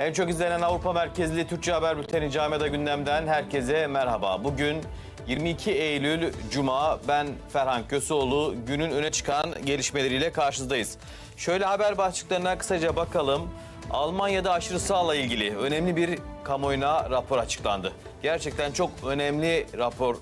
En çok izlenen Avrupa merkezli Türkçe Haber Bülteni Camiada gündemden herkese merhaba. Bugün 22 Eylül Cuma ben Ferhan Köseoğlu günün öne çıkan gelişmeleriyle karşınızdayız. Şöyle haber başlıklarına kısaca bakalım. Almanya'da aşırı sağla ilgili önemli bir kamuoyuna rapor açıklandı. Gerçekten çok önemli rapor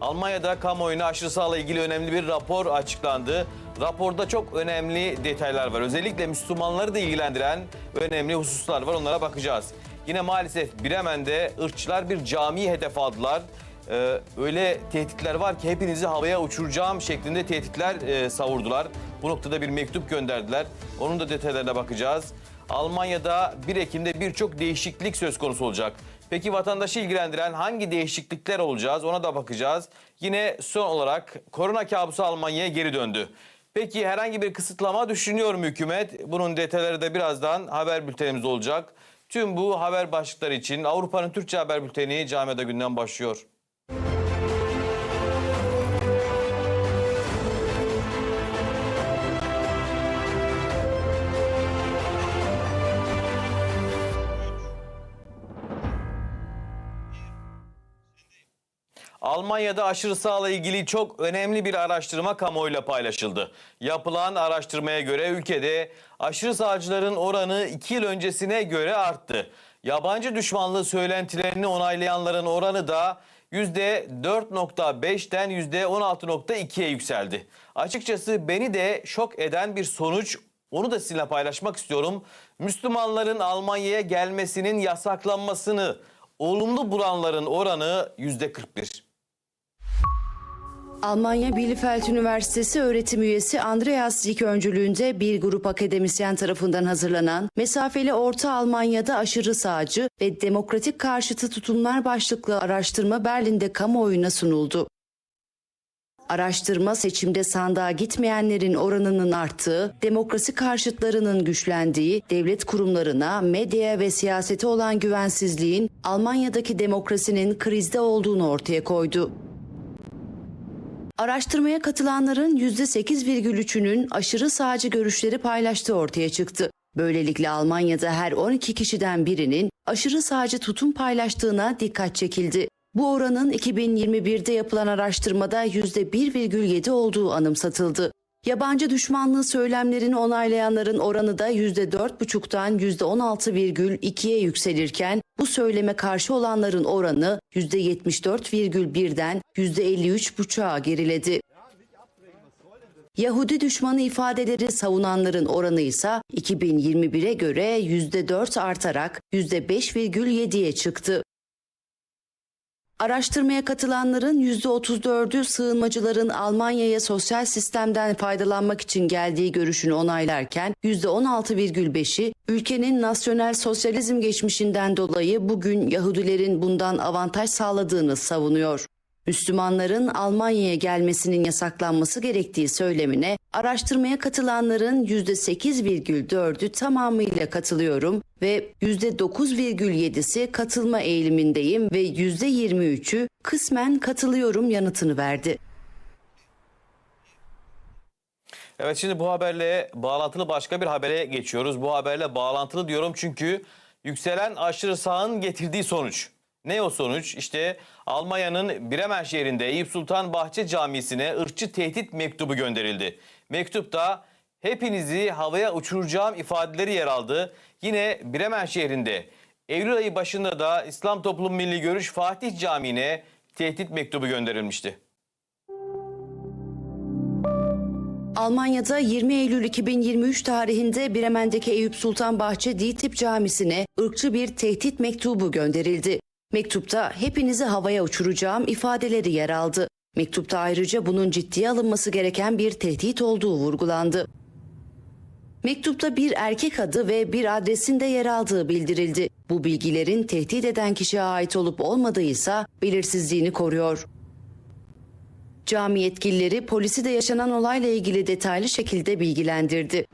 Almanya'da kamuoyuna aşırı sağla ilgili önemli bir rapor açıklandı. Raporda çok önemli detaylar var. Özellikle Müslümanları da ilgilendiren önemli hususlar var. Onlara bakacağız. Yine maalesef Bremen'de ırkçılar bir camiyi hedef aldılar. Ee, öyle tehditler var ki hepinizi havaya uçuracağım şeklinde tehditler e, savurdular. Bu noktada bir mektup gönderdiler. Onun da detaylarına bakacağız. Almanya'da 1 Ekim'de birçok değişiklik söz konusu olacak. Peki vatandaşı ilgilendiren hangi değişiklikler olacağız ona da bakacağız. Yine son olarak korona kabusu Almanya'ya geri döndü. Peki herhangi bir kısıtlama düşünüyor mu hükümet? Bunun detayları da birazdan haber bültenimizde olacak. Tüm bu haber başlıkları için Avrupa'nın Türkçe haber bülteni Camiada Günden başlıyor. Almanya'da aşırı sağla ilgili çok önemli bir araştırma kamuoyuyla paylaşıldı. Yapılan araştırmaya göre ülkede aşırı sağcıların oranı 2 yıl öncesine göre arttı. Yabancı düşmanlığı söylentilerini onaylayanların oranı da %4.5'ten %16.2'ye yükseldi. Açıkçası beni de şok eden bir sonuç onu da sizinle paylaşmak istiyorum. Müslümanların Almanya'ya gelmesinin yasaklanmasını olumlu bulanların oranı %41. Almanya Bielefeld Üniversitesi öğretim üyesi Andreas Zick öncülüğünde bir grup akademisyen tarafından hazırlanan Mesafeli Orta Almanya'da aşırı sağcı ve demokratik karşıtı tutumlar başlıklı araştırma Berlin'de kamuoyuna sunuldu. Araştırma seçimde sandığa gitmeyenlerin oranının arttığı, demokrasi karşıtlarının güçlendiği, devlet kurumlarına, medyaya ve siyasete olan güvensizliğin Almanya'daki demokrasinin krizde olduğunu ortaya koydu. Araştırmaya katılanların %8,3'ünün aşırı sağcı görüşleri paylaştığı ortaya çıktı. Böylelikle Almanya'da her 12 kişiden birinin aşırı sağcı tutum paylaştığına dikkat çekildi. Bu oranın 2021'de yapılan araştırmada %1,7 olduğu anımsatıldı. Yabancı düşmanlığı söylemlerini onaylayanların oranı da %4,5'tan %16,2'ye yükselirken bu söyleme karşı olanların oranı %74,1'den %53,5'a geriledi. Yahudi düşmanı ifadeleri savunanların oranı ise 2021'e göre %4 artarak %5,7'ye çıktı. Araştırmaya katılanların %34'ü sığınmacıların Almanya'ya sosyal sistemden faydalanmak için geldiği görüşünü onaylarken %16,5'i ülkenin nasyonel sosyalizm geçmişinden dolayı bugün Yahudilerin bundan avantaj sağladığını savunuyor. Müslümanların Almanya'ya gelmesinin yasaklanması gerektiği söylemine araştırmaya katılanların %8,4'ü tamamıyla katılıyorum ve %9,7'si katılma eğilimindeyim ve %23'ü kısmen katılıyorum yanıtını verdi. Evet şimdi bu haberle bağlantılı başka bir habere geçiyoruz. Bu haberle bağlantılı diyorum çünkü yükselen aşırı sağın getirdiği sonuç. Ne o sonuç? İşte Almanya'nın Bremen şehrinde Eyüp Sultan Bahçe Camisi'ne ırkçı tehdit mektubu gönderildi. Mektupta hepinizi havaya uçuracağım ifadeleri yer aldı. Yine Bremen şehrinde Eylül ayı başında da İslam Toplum Milli Görüş Fatih Camii'ne tehdit mektubu gönderilmişti. Almanya'da 20 Eylül 2023 tarihinde Bremen'deki Eyüp Sultan Bahçe Ditip Camisi'ne ırkçı bir tehdit mektubu gönderildi. Mektupta hepinizi havaya uçuracağım ifadeleri yer aldı. Mektupta ayrıca bunun ciddiye alınması gereken bir tehdit olduğu vurgulandı. Mektupta bir erkek adı ve bir adresin de yer aldığı bildirildi. Bu bilgilerin tehdit eden kişiye ait olup olmadığı ise belirsizliğini koruyor. Cami yetkilileri polisi de yaşanan olayla ilgili detaylı şekilde bilgilendirdi.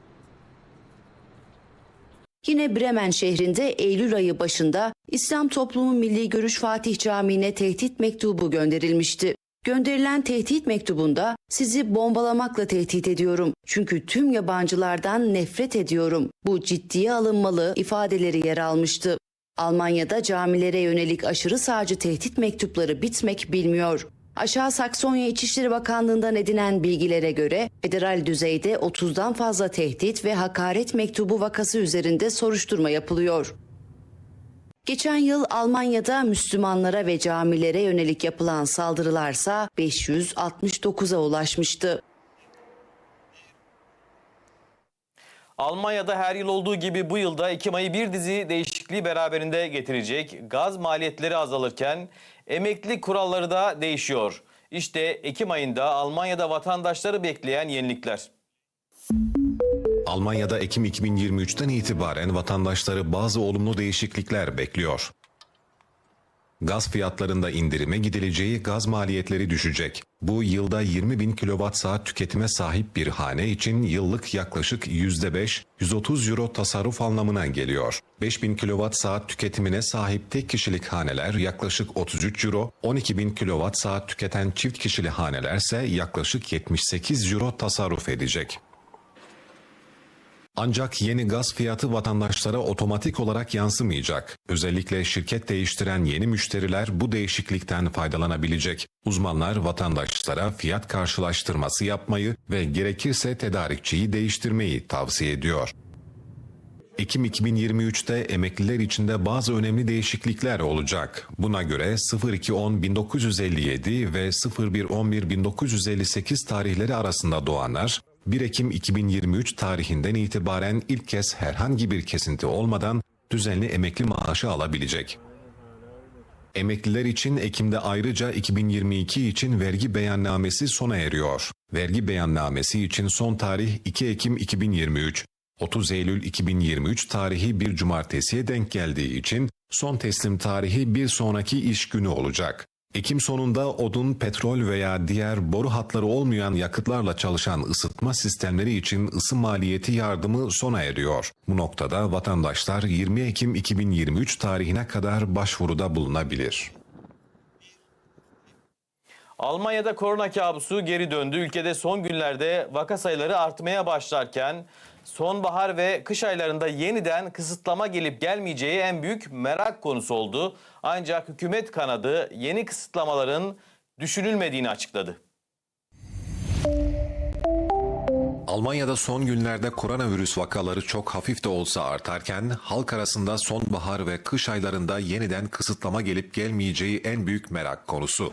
Yine Bremen şehrinde Eylül ayı başında İslam Toplumu Milli Görüş Fatih Camii'ne tehdit mektubu gönderilmişti. Gönderilen tehdit mektubunda sizi bombalamakla tehdit ediyorum. Çünkü tüm yabancılardan nefret ediyorum. Bu ciddiye alınmalı ifadeleri yer almıştı. Almanya'da camilere yönelik aşırı sağcı tehdit mektupları bitmek bilmiyor. Aşağı Saksonya İçişleri Bakanlığı'ndan edinen bilgilere göre federal düzeyde 30'dan fazla tehdit ve hakaret mektubu vakası üzerinde soruşturma yapılıyor. Geçen yıl Almanya'da Müslümanlara ve camilere yönelik yapılan saldırılarsa 569'a ulaşmıştı. Almanya'da her yıl olduğu gibi bu yılda Ekim ayı bir dizi değişikliği beraberinde getirecek. Gaz maliyetleri azalırken emeklilik kuralları da değişiyor. İşte Ekim ayında Almanya'da vatandaşları bekleyen yenilikler. Almanya'da Ekim 2023'ten itibaren vatandaşları bazı olumlu değişiklikler bekliyor. Gaz fiyatlarında indirime gidileceği gaz maliyetleri düşecek. Bu yılda 20 bin kilowatt saat tüketime sahip bir hane için yıllık yaklaşık %5, 130 euro tasarruf anlamına geliyor. 5000 kilowatt saat tüketimine sahip tek kişilik haneler yaklaşık 33 euro, 12 bin kilowatt saat tüketen çift kişili hanelerse yaklaşık 78 euro tasarruf edecek. Ancak yeni gaz fiyatı vatandaşlara otomatik olarak yansımayacak. Özellikle şirket değiştiren yeni müşteriler bu değişiklikten faydalanabilecek. Uzmanlar vatandaşlara fiyat karşılaştırması yapmayı ve gerekirse tedarikçiyi değiştirmeyi tavsiye ediyor. Ekim 2023'te emekliler içinde bazı önemli değişiklikler olacak. Buna göre 0210-1957 ve 0111-1958 tarihleri arasında doğanlar 1 Ekim 2023 tarihinden itibaren ilk kez herhangi bir kesinti olmadan düzenli emekli maaşı alabilecek. Emekliler için Ekim'de ayrıca 2022 için vergi beyannamesi sona eriyor. Vergi beyannamesi için son tarih 2 Ekim 2023. 30 Eylül 2023 tarihi bir cumartesiye denk geldiği için son teslim tarihi bir sonraki iş günü olacak. Ekim sonunda odun, petrol veya diğer boru hatları olmayan yakıtlarla çalışan ısıtma sistemleri için ısı maliyeti yardımı sona eriyor. Bu noktada vatandaşlar 20 Ekim 2023 tarihine kadar başvuruda bulunabilir. Almanya'da korona kabusu geri döndü. Ülkede son günlerde vaka sayıları artmaya başlarken sonbahar ve kış aylarında yeniden kısıtlama gelip gelmeyeceği en büyük merak konusu oldu. Ancak hükümet kanadı yeni kısıtlamaların düşünülmediğini açıkladı. Almanya'da son günlerde koronavirüs vakaları çok hafif de olsa artarken halk arasında sonbahar ve kış aylarında yeniden kısıtlama gelip gelmeyeceği en büyük merak konusu.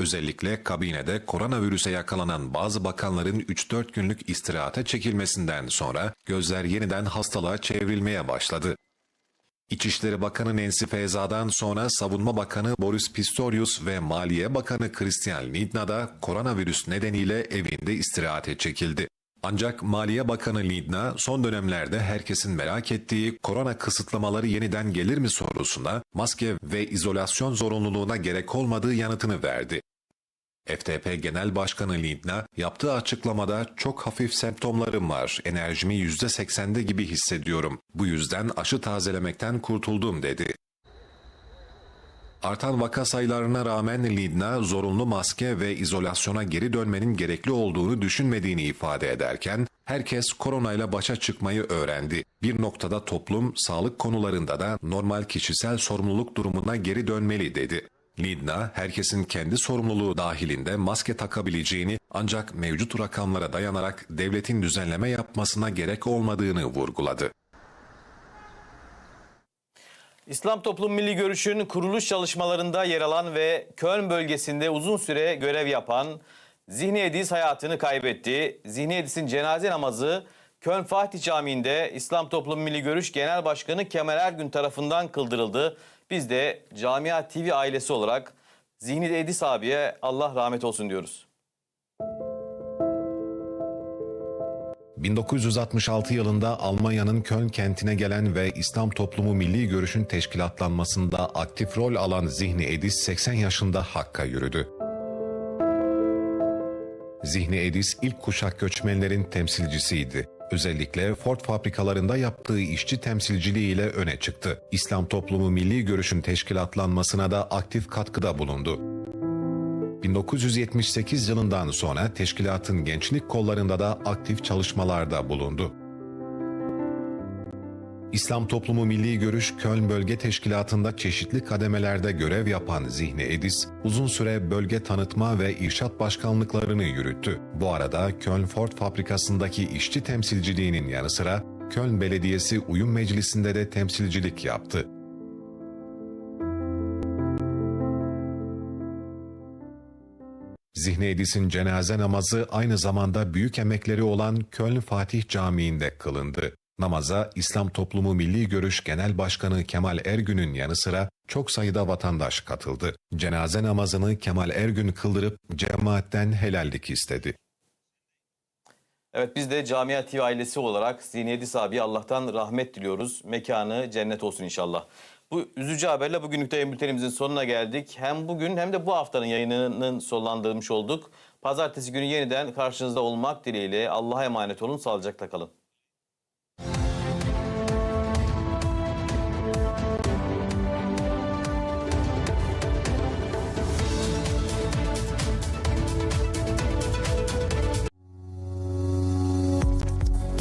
Özellikle kabinede koronavirüse yakalanan bazı bakanların 3-4 günlük istirahate çekilmesinden sonra gözler yeniden hastalığa çevrilmeye başladı. İçişleri Bakanı Nancy Faesa'dan sonra Savunma Bakanı Boris Pistorius ve Maliye Bakanı Christian Lindner da koronavirüs nedeniyle evinde istirahate çekildi. Ancak Maliye Bakanı Lindner son dönemlerde herkesin merak ettiği korona kısıtlamaları yeniden gelir mi sorusuna maske ve izolasyon zorunluluğuna gerek olmadığı yanıtını verdi. FDP Genel Başkanı Lindner yaptığı açıklamada çok hafif semptomlarım var, enerjimi %80'de gibi hissediyorum. Bu yüzden aşı tazelemekten kurtuldum dedi. Artan vaka sayılarına rağmen Lindner zorunlu maske ve izolasyona geri dönmenin gerekli olduğunu düşünmediğini ifade ederken herkes koronayla başa çıkmayı öğrendi. Bir noktada toplum sağlık konularında da normal kişisel sorumluluk durumuna geri dönmeli dedi. Lindner, herkesin kendi sorumluluğu dahilinde maske takabileceğini ancak mevcut rakamlara dayanarak devletin düzenleme yapmasına gerek olmadığını vurguladı. İslam Toplum Milli Görüş'ün kuruluş çalışmalarında yer alan ve Köln bölgesinde uzun süre görev yapan Zihni Ediz hayatını kaybetti. Zihni Ediz'in cenaze namazı Köln Fatih Camii'nde İslam Toplum Milli Görüş Genel Başkanı Kemal Ergün tarafından kıldırıldı. Biz de Camia TV ailesi olarak Zihni Ediz abiye Allah rahmet olsun diyoruz. 1966 yılında Almanya'nın Köln kentine gelen ve İslam Toplumu Milli Görüş'ün teşkilatlanmasında aktif rol alan Zihni Edis 80 yaşında Hakk'a yürüdü. Zihni Edis ilk kuşak göçmenlerin temsilcisiydi. Özellikle Ford fabrikalarında yaptığı işçi temsilciliğiyle öne çıktı. İslam Toplumu Milli Görüş'ün teşkilatlanmasına da aktif katkıda bulundu. 1978 yılından sonra teşkilatın gençlik kollarında da aktif çalışmalarda bulundu. İslam Toplumu Milli Görüş Köln Bölge Teşkilatı'nda çeşitli kademelerde görev yapan Zihni Edis, uzun süre bölge tanıtma ve irşat başkanlıklarını yürüttü. Bu arada Köln Ford fabrikasındaki işçi temsilciliğinin yanı sıra Köln Belediyesi Uyum Meclisi'nde de temsilcilik yaptı. Zihni Edis'in cenaze namazı aynı zamanda büyük emekleri olan Köln Fatih Camii'nde kılındı. Namaza İslam Toplumu Milli Görüş Genel Başkanı Kemal Ergün'ün yanı sıra çok sayıda vatandaş katıldı. Cenaze namazını Kemal Ergün kıldırıp cemaatten helallik istedi. Evet biz de Camia TV ailesi olarak Zihni Edis abi Allah'tan rahmet diliyoruz. Mekanı cennet olsun inşallah. Bu üzücü haberle bugünlük de bültenimizin sonuna geldik. Hem bugün hem de bu haftanın yayınının sonlandırmış olduk. Pazartesi günü yeniden karşınızda olmak dileğiyle Allah'a emanet olun, sağlıcakla kalın.